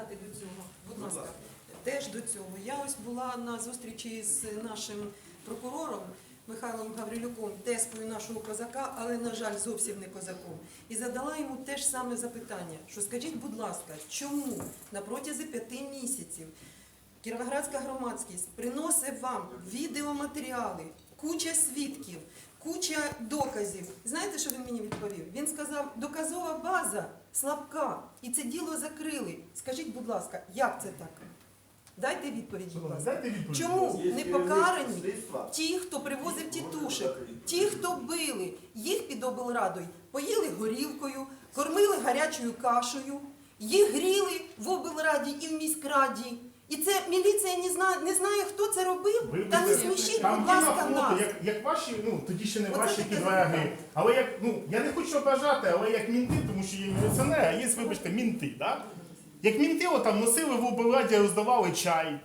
додати до цього? Будь ласка. Теж до цього. Я ось була на зустрічі з нашим прокурором Михайлом Гаврилюком, тескою нашого козака, але, на жаль, зовсім не козаком. І задала йому те ж саме запитання, що скажіть, будь ласка, чому на протязі п'яти місяців Кіровоградська громадськість приносить вам відеоматеріали, куча свідків, куча доказів. Знаєте, що він мені відповів? Він сказав, доказова база слабка, і це діло закрили. Скажіть, будь ласка, як це так? Дайте відповідь, будь ласка. Чому не покарані ті, хто привозив тітушек, ті, хто били, їх під облрадою, поїли горілкою, кормили гарячою кашею, їх гріли в облраді і в міськраді. І це міліція не знає, не знає, хто це робив. Ви Та не будете- смішіть, Там будь є на ласка, фото, нас. як, як ваші, ну тоді ще не Оце ваші таке підлеги. Але як, ну я не хочу ображати, але як мінти, тому що є міліціонери, а є, вибачте, мінти, да? Як мінти отам носили в облраді, роздавали чай,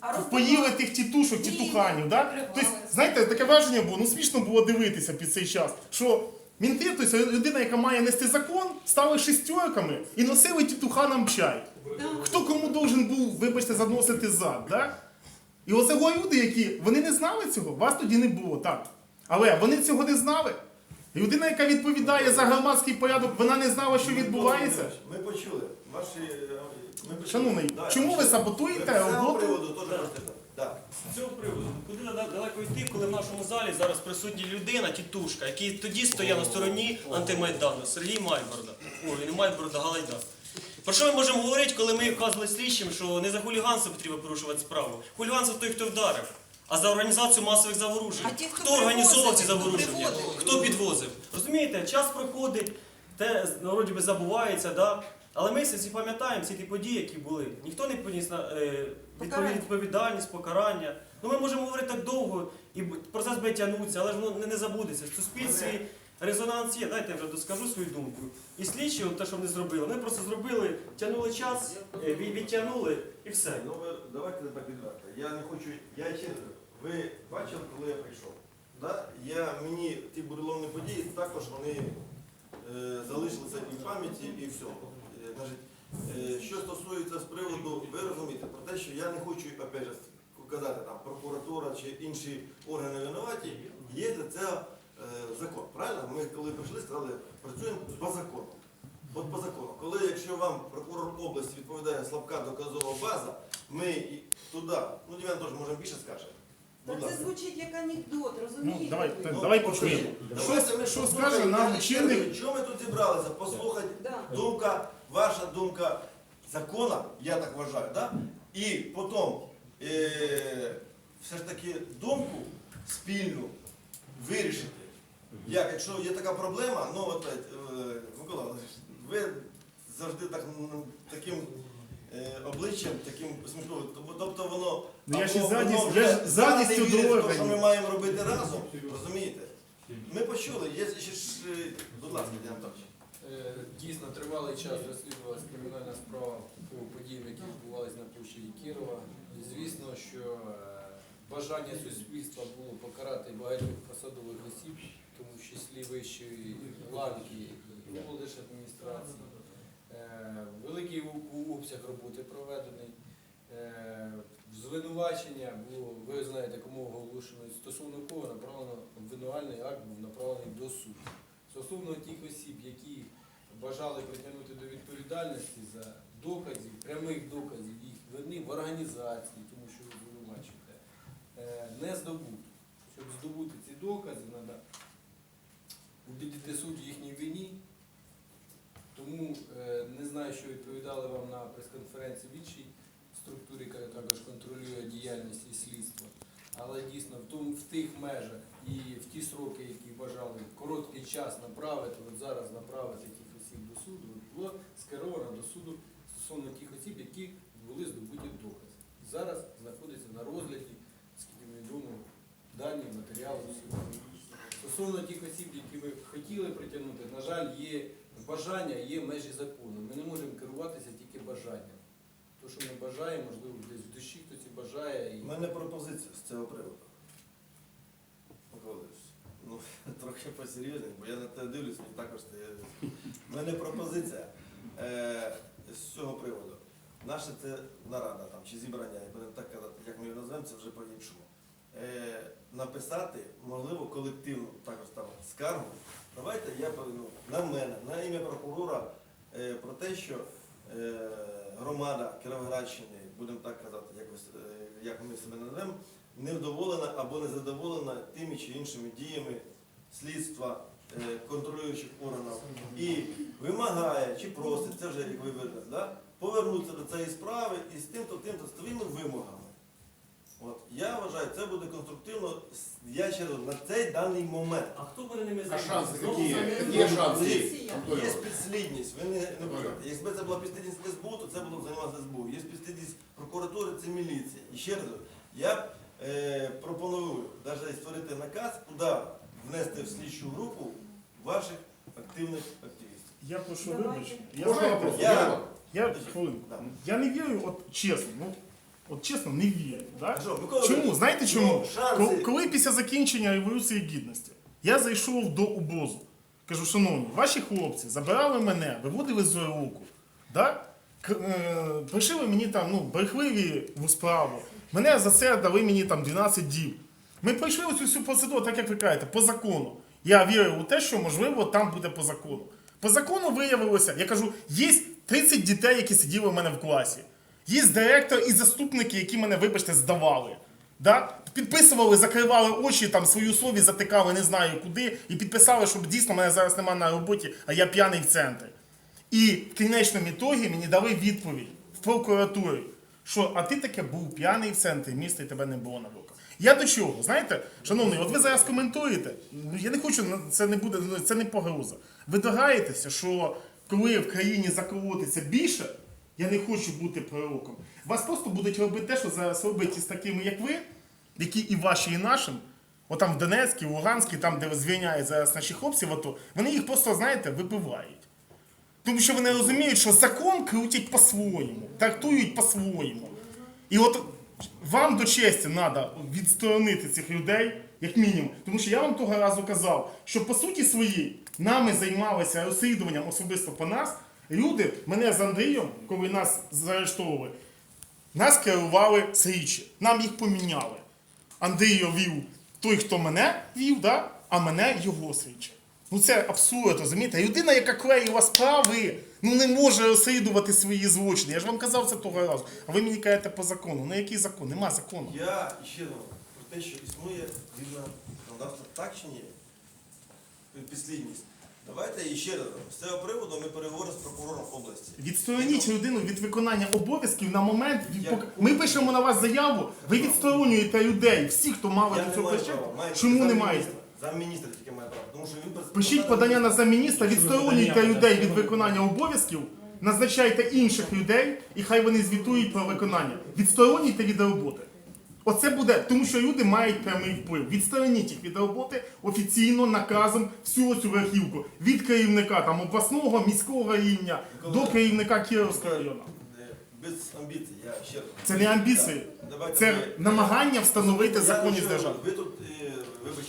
А поїли тих тітушок, Ні, тітуханів, да? Тобто, знаєте, таке враження було, ну смішно було дивитися під цей час, що мінти, тобто людина, яка має нести закон, стали шестерками і носили тітуханам чай. Хто кому должен був, вибачте, заносити зад, да? І оце люди, які вони не знали цього, вас тоді не було, так. Але вони цього не знали. Людина, яка відповідає за громадський порядок, вона не знала, що відбувається. Ми почули. Ваші... е, Ми почули. Шановний, Да, чому ви почули. саботуєте З цього роботу? приводу теж можете. Да. З цього приводу, куди далеко йти, коли в нашому залі зараз присутня людина, тітушка, який тоді стояв на стороні антимайдану, Сергій Майборда. Ой, не Майборда, Галайда. Про що ми можемо говорити, коли ми вказували слідчим, що не за хуліганство потрібно порушувати справу? Хуліганство той, хто вдарив, а за організацію масових заворушень. Ті, хто хто організовував ці заворушення? Хто підвозив? Розумієте, час проходить, те ну, вроді би забувається, да? Але ми всі пам'ятаємо всі ті події, які були. Ніхто не поніс на е, відповідь, відповідальність, покарання. Ну ми можемо говорити так довго, і процес буде тягнутися, але ж воно не, не забудеться. В суспільстві резонанс є. Дайте я вже доскажу свою думку. І слідчі, от те, що вони зробили, вони просто зробили, тягнули час, е, від- відтягнули і все. Ну, ви давайте тепер відверто. Я не хочу. Я чесно. Ви бачили, коли я прийшов? Да? Я, мені ті буреломні події також вони е, залишилися і в пам'яті, і все. Е, значить, е, що стосується з приводу, ви розумієте, про те, що я не хочу опять же, казати там прокуратура чи інші органи винуваті, є для цього е, закон. Правильно? Ми коли прийшли, сказали, працюємо по закону. От по закону, коли якщо вам прокурор області відповідає слабка доказова база, ми туди, ну Дівян теж може більше скаже. Так це звучить як анекдот, Ну, розумієте? давай, так, Ну, давай. Давайте ми Що, що скаже нам не Чого ми тут зібралися? Послухати Да. думка, ваша думка закона, я так вважаю, да? і потім е, все ж таки думку спільну вирішити. Як, якщо є така проблема, ну от е, Микола, ви завжди так, таким е, обличчям, таким смішним, тобто воно Ну, я або ж воно задністю- вже я ж не вірить в те, доведений. що ми маємо робити разом, розумієте? Ми почули, є ще ж, е, будь ласка, Діана Анатольович. Е, Дійсно, тривалий час розслідувалася кримінальна справа по подіям, які відбувалися на площі Кірова. Звісно, що е, бажання суспільства було покарати багатьох посадових осіб, тому числі вищої ланки і облдержадміністрації. Е, Великий обсяг роботи проведений. Звинувачення було, ви знаєте, кому оголошено, стосовно кого направлено обвинувальний акт був направлений до суду. Стосовно тих осіб, які бажали притягнути до відповідальності за доказів, прямих доказів їх вини в організації, тому що ви звинувачуєте, е, не здобуто. Щоб здобути ці докази, треба убедити суд їхній вині. Тому е, не знаю, що відповідали вам на прес-конференції в іншій структурі, яка також контролює діяльність і слідство. Але дійсно в, тому, в тих межах і в ті сроки, які бажали короткий час направити, от зараз направити до суду, було скеровано до суду стосовно тих осіб, які були здобуті докази. Зараз знаходиться на розгляді, скільки мені відомо, дані, матеріали суду. Стосовно тих осіб, які ви хотіли притягнути, на жаль, є бажання, є межі закону. Ми не можемо керуватися тільки бажанням. То, що ми бажаємо, можливо, десь в душі хтось і бажає. У мене пропозиція з цього приводу. Микола Леонідович, ну, трохи посерйозніше, бо я на те дивлюсь, мені також стає. У мене пропозиція е, з цього приводу. наше це нарада там, чи зібрання, будемо так казати, як ми його назвемо, це вже по-іншому. Е, написати, можливо, колективну також там скаргу. Давайте я ну, на мене, на ім'я прокурора е, про те, що е, громада Кіровоградщини, будемо так казати, якось, е, як ми себе назвемо, невдоволена або незадоволена тими чи іншими діями слідства е, контролюючих органів і вимагає чи просить, це вже як ви виразили, да, повернутися до цієї справи і з тим-то, тим-то, з твоїми вимогами. От, я вважаю, це буде конструктивно, я ще раз, на цей даний момент. А хто буде ними А какие? самі- Какие шансы? Є підслідність, ви не, не будете. Якби це була підслідність СБУ, то це було б займатися СБУ. Є підслідність прокуратури, це міліція. І ще раз, я пропоную навіть створити наказ, куди внести в слідчу групу ваших активних активістів. Я прошу вибачення. Я? Я- Я... Я хвилинку. Да. Я не вірю, от чесно, ну от чесно, не вірю. Да? Чому? Знаєте чому? ну, шанси- Коли, після закінчення Революції Гідності я зайшов до обозу, кажу, шановні, ваші хлопці забирали мене, виводили з руку, да? К- е, пришили мені там ну, брехливі в справу. Мене за це дали мені там 12 діб. Ми пройшли оцю всю процедуру, так як ви кажете, по закону. Я вірив у те, що можливо там буде по закону. По закону виявилося, я кажу, є 30 дітей, які сиділи в мене в класі. Є директор і заступники, які мене, вибачте, здавали. Да? Підписували, закривали очі, там свою слові затикали, не знаю куди, і підписали, що дійсно мене зараз немає на роботі, а я п'яний в центрі. І в кінечному ітогі мені дали відповідь в прокуратурі, що а ти таке був п'яний в центрі міста і тебе не було на руках. Я до чого? Знаєте, шановний, от ви зараз коментуєте. ну, Я не хочу, ну, це не буде, ну, це не погроза. Ви догаєтеся, що коли в країні заколотиться більше, я не хочу бути пророком. Вас просто будуть робити те, що зараз роблять із такими, як ви, які і ваші, і нашим. Отам в Донецькій, Луганській, там, де звільняють зараз наші хлопці, в АТО, вони їх просто, знаєте, вибивають. Тому що вони розуміють, що закон крутять по-своєму, трактують по-своєму. І от вам до честі треба відсторонити цих людей, як мінімум. Тому що я вам того разу казав, що по суті своїй нами займалися розслідуванням особисто по нас. Люди, мене з Андрієм, коли нас заарештовували, нас керували слідчі, нам їх поміняли. Андрій вів той, хто мене вів, да? а мене його слідчі. Ну це абсурд, розумієте? Людина, яка клеїла справи, ну не може розслідувати свої злочини. Я ж вам казав це того разу. А ви мені кажете по закону. Ну який закон? Нема закону. Я ще раз про те, що існує згідно законодавства, так чи ні? Підслідність. Давайте ще раз. З цього приводу ми переговоримо з прокурором області. Відстороніть людину від виконання обов'язків на момент. від-? Ми пишемо на вас заяву, ви відсторонюєте людей, всі, хто мали Я до не цього маю Чому не замміністра. маєте? Замміністра тільки має право. Тому що він прес- Пишіть подання на замміністра, відсторонюйте людей від виконання обов'язків, назначайте інших людей, і хай вони звітують про виконання. Відсторонюйте від роботи. Оце буде, тому що люди мають прямий вплив. Відстороніть їх від роботи офіційно наказом всю цю верхівку. Від керівника там обласного, міського рівня до керівника Кіровського району. Е, Без амбіцій, я ще раз. Це не амбіції, Так, давайте це ми- намагання встановити Я законність держави. Ви тут, е,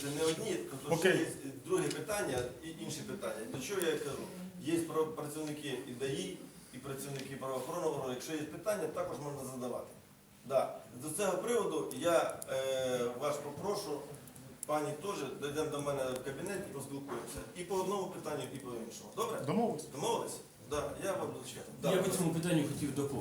вибачте, не одні, тобто ще є друге питання і інші питання. До чого я кажу? Є про- працівники і ДАІ, і працівники правоохоронного органу. Якщо є питання, також можна задавати. Да. До цього приводу я е, вас попрошу, пані теж, дійдемо до мене в кабінет і поспілкуємося. І по одному питанню, і по іншому. Добре? Домовились? Домовились? Да. Я вам. Да. Я по цьому питанню хотів доповнити.